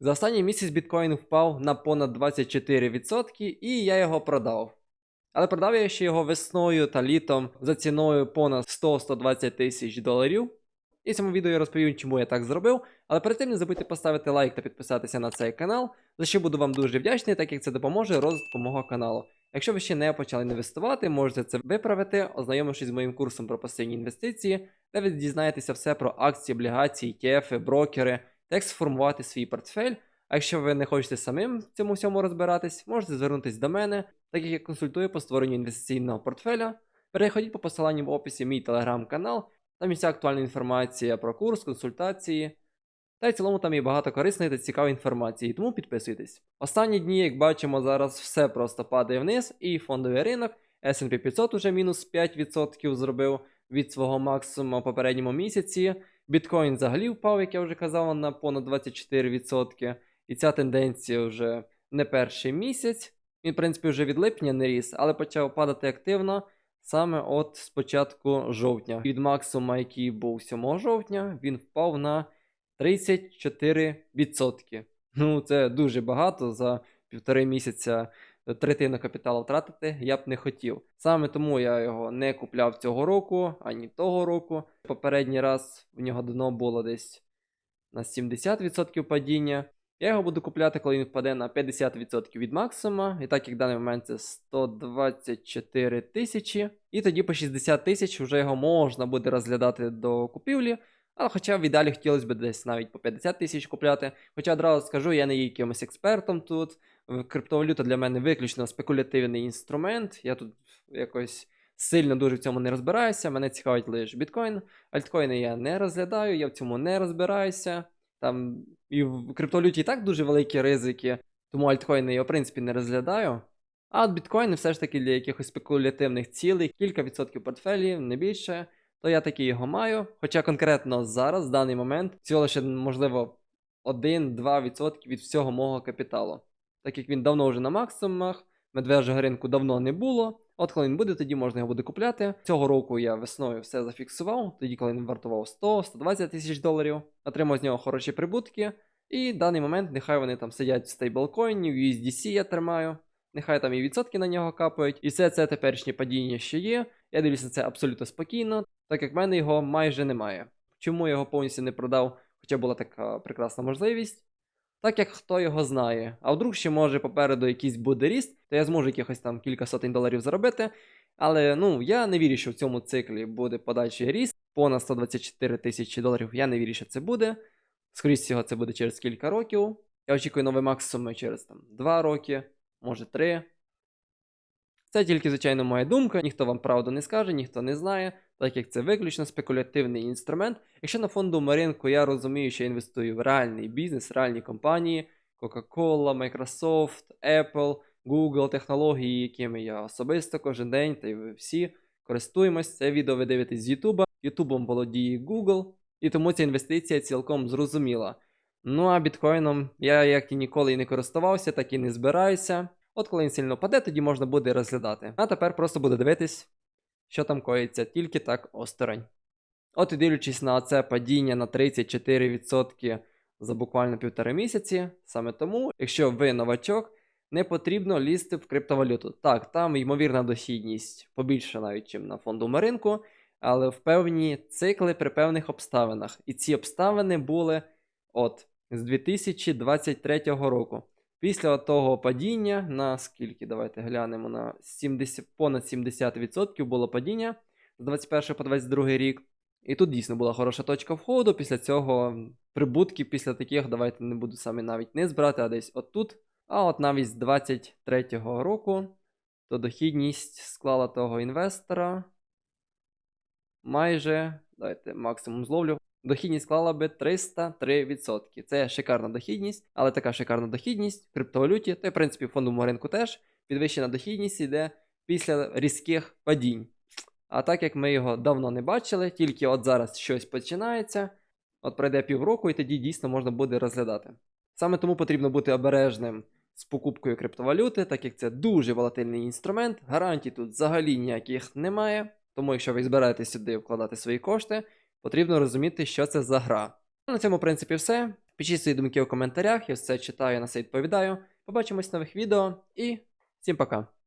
За останній місяць біткоін впав на понад 24%, і я його продав. Але продав я ще його весною та літом за ціною понад 100-120 тисяч доларів. І в цьому відео я розповім, чому я так зробив. Але перед тим не забудьте поставити лайк та підписатися на цей канал, за що буду вам дуже вдячний, так як це допоможе розвитку мого каналу. Якщо ви ще не почали інвестувати, можете це виправити, ознайомившись з моїм курсом про пасивні інвестиції, де ви дізнаєтеся все про акції, облігації, ETF, брокери, як сформувати свій портфель. А якщо ви не хочете самим в цьому всьому розбиратись, можете звернутися до мене, так як я консультую по створенню інвестиційного портфеля. Переходіть по посиланню в описі мій телеграм-канал, там є вся актуальна інформація про курс, консультації. Та й в цілому там є багато корисної та цікавої інформації, тому підписуйтесь. Останні дні, як бачимо, зараз все просто падає вниз, і фондовий ринок S&P 500 уже мінус 5% зробив від свого максимуму попередньому місяці. Біткоін взагалі впав, як я вже казав, на понад 24%. І ця тенденція вже не перший місяць. Він, в принципі, вже від липня не ріс, але почав падати активно саме от з початку жовтня. Від максимуму, який був 7 жовтня, він впав на 34%. Ну, це дуже багато за півтори місяця третину капіталу втратити я б не хотів. Саме тому я його не купляв цього року, ані того року. Попередній раз в нього дно було десь на 70% падіння. Я його буду купляти, коли він впаде на 50% від максимума. І так як в даний момент це 124 тисячі. І тоді по 60 тисяч вже його можна буде розглядати до купівлі. Але хоча в ідеалі хотілося б десь навіть по 50 тисяч купляти. Хоча одразу скажу, я не є якимось експертом тут. Криптовалюта для мене виключно спекулятивний інструмент. Я тут якось сильно дуже в цьому не розбираюся. Мене цікавить лише біткоін. Альткоїни я не розглядаю, я в цьому не розбираюся. Там і в криптовалюті і так дуже великі ризики, тому альткоїни я в принципі не розглядаю. А от біткоїни все ж таки для якихось спекулятивних цілей, кілька відсотків портфелів, не більше, то я таки його маю. Хоча конкретно зараз, в даний момент, цього лише можливо 1-2% від всього мого капіталу. Так як він давно вже на максимумах, медвежого ринку давно не було. От коли він буде, тоді можна його буде купляти. Цього року я весною все зафіксував, тоді, коли він вартував 100-120 тисяч доларів, отримав з нього хороші прибутки. І в даний момент нехай вони там сидять в стейблкоїні, в USDC я тримаю. Нехай там і відсотки на нього капають. І все це теперішнє падіння ще є. Я дивлюся на це абсолютно спокійно, так як в мене його майже немає. Чому я його повністю не продав, хоча була така прекрасна можливість. Так як хто його знає. А вдруг ще може попереду якийсь буде ріст, то я зможу якихось там кілька сотень доларів заробити. Але ну я не вірю, що в цьому циклі буде подальший ріст. Понад 124 тисячі доларів. Я не вірю, що це буде. Скоріше всього, це буде через кілька років. Я очікую новий максимум через там 2 роки, може 3. Це тільки, звичайно, моя думка, ніхто вам правду не скаже, ніхто не знає, так як це виключно спекулятивний інструмент. Якщо на фондовому ринку я розумію, що я інвестую в реальний бізнес, реальні компанії, Coca-Cola, Microsoft, Apple, Google, технології, якими я особисто кожен день, та й ви всі користуємось. Це відео ви дивитесь з YouTube. Ютубом володіє Google, і тому ця інвестиція цілком зрозуміла. Ну а біткоїном я як і ніколи і не користувався, так і не збираюся. От коли він сильно паде, тоді можна буде розглядати. А тепер просто буду дивитись, що там коїться, тільки так осторонь. От і дивлячись на це падіння на 34% за буквально півтори місяці, саме тому, якщо ви новачок, не потрібно лізти в криптовалюту. Так, там ймовірна дохідність побільше навіть, ніж на фондовому ринку, але в певні цикли при певних обставинах. І ці обставини були от з 2023 року. Після того падіння на скільки? Давайте глянемо на 70, понад 70% було падіння з 21 по 22 рік. І тут дійсно була хороша точка входу. Після цього прибутки після таких, давайте не буду саме навіть не збирати, а десь отут. А от навіть з 23-го року то дохідність склала того інвестора майже, давайте максимум зловлю. Дохідність склала би 303%. Це шикарна дохідність, але така шикарна дохідність в криптовалюті, та в принципі в фондовому ринку теж підвищена дохідність йде після різких падінь. А так як ми його давно не бачили, тільки от зараз щось починається, от пройде півроку, і тоді дійсно можна буде розглядати. Саме тому потрібно бути обережним з покупкою криптовалюти, так як це дуже волатильний інструмент, гарантій тут взагалі ніяких немає. Тому, якщо ви збираєтесь сюди вкладати свої кошти, потрібно розуміти, що це за гра. На цьому, в принципі, все. Пишіть свої думки у коментарях, я все читаю, на все відповідаю. Побачимось в нових відео і всім пока!